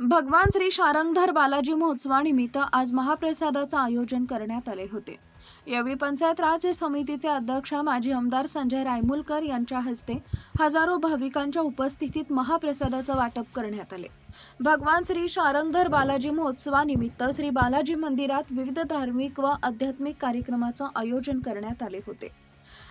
भगवान श्री शारंगधर बालाजी महोत्सवानिमित्त आज महाप्रसादाचं आयोजन करण्यात आले होते. यावेळी पंचायत राज समितीचे अध्यक्ष माजी आमदार संजय रायमुलकर यांच्या हस्ते हजारो भाविकांच्या उपस्थितीत महाप्रसादाचं वाटप करण्यात आले. भगवान श्री शारंगधर बालाजी महोत्सवानिमित्त श्री बालाजी मंदिरात विविध धार्मिक व आध्यात्मिक कार्यक्रमाचं आयोजन करण्यात आले होते.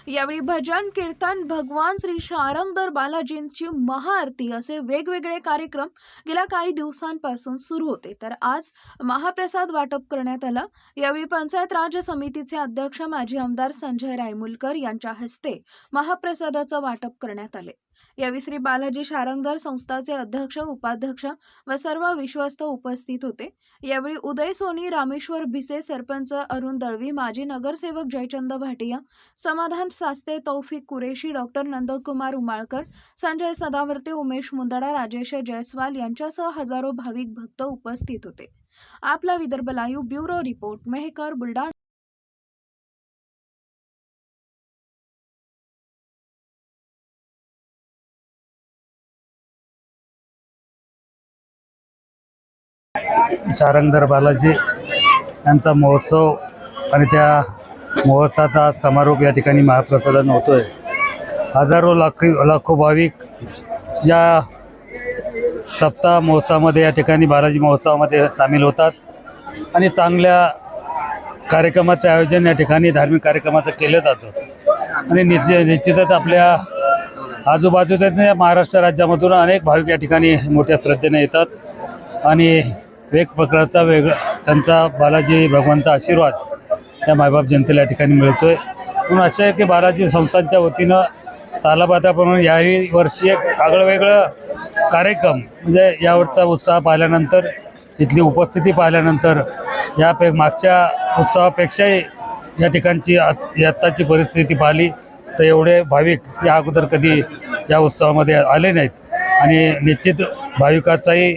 यावेळी भजन कीर्तन भगवान श्री शारंगदर बालाजींची महाआरती असे वेगवेगळे कार्यक्रम गेल्या काही दिवसांपासून सुरू होते. तर आज महाप्रसाद वाटप करण्यात आला. यावेळी पंचायत राज समितीचे अध्यक्ष माजी आमदार संजय रायमुलकर यांच्या हस्ते महाप्रसादाचं वाटप करण्यात आले. यावेळी श्री बालाजी शारंगधर संस्थाचे अध्यक्ष उपाध्यक्ष व सर्व विश्वस्त उपस्थित होते. यावेळी उदय सोनी रामेश्वर भिसे सरपंच अरुण दळवी माजी नगरसेवक जयचंद भाटिया समाधान सास्ते तौफिक कुरेशी डॉक्टर नंदकुमार उमाळकर संजय सदावर्ते उमेश मुंदडा राजेश जयस्वाल यांच्यासह हजारो भाविक भक्त उपस्थित होते. आपला Vidarbha live bureau report Mehkar Buldhana. Sharangdhar Balaji यांचा महोत्सव आणि त्या महोत्सवाचा समारोप या ठिकाणी महाप्रसादानं आहे हजारो लाखो लाखो भाविक या सप्ताह महोत्सवामध्ये या ठिकाणी बालाजी महोत्सवामध्ये सामील होतात आणि चांगल्या कार्यक्रमाचं आयोजन या ठिकाणी धार्मिक कार्यक्रमाचं केलं जातं. आणि निश्चित निश्चितच आपल्या आजूबाजूच्या महाराष्ट्र राज्यामधून अनेक भाविक या ठिकाणी मोठ्या श्रद्धेने येतात आणि वेग प्रकारचा वेगळा त्यांचा बालाजी भगवानचा आशीर्वाद या मायबाप जनतेला या ठिकाणी मिळतोय. म्हणून असं आहे की बालाजी संस्थांच्या वतीनं तालाबाताप्रमाणे याही वर्षी एक आगळं वेगळं कार्यक्रम म्हणजे यावरचा उत्साह पाहिल्यानंतर इथली उपस्थिती पाहिल्यानंतर यापे मागच्या उत्सवापेक्षाही या ठिकाणची आत्ताची परिस्थिती पाहिली तर एवढे भाविक या अगोदर कधी या उत्सवामध्ये आले नाहीत. आणि निश्चित भाविकाचाही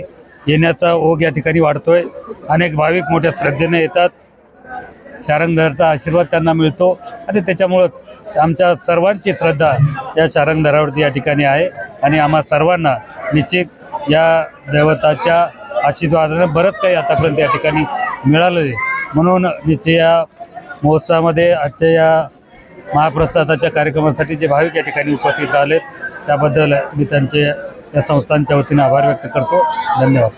येण्याचा ओघ या ठिकाणी वाढतोय. अनेक भाविक मोठ्या श्रद्धेने येतात. शारंगधराचा आशीर्वाद त्यांना मिळतो आणि त्याच्यामुळंच आमच्या सर्वांची श्रद्धा या शारंगधरावरती या ठिकाणी आहे. आणि आम्हा सर्वांना निश्चित या दैवताच्या आशीर्वादानं बरंच काही आतापर्यंत या ठिकाणी मिळालं आहे. म्हणून निश्चित या महोत्सवामध्ये आजच्या या महाप्रसादाच्या कार्यक्रमासाठी जे भाविक या ठिकाणी उपस्थित राहिलेत त्याबद्दल मी त्यांचे या संस्थांच्या वतीने आभार व्यक्त करतो. धन्यवाद.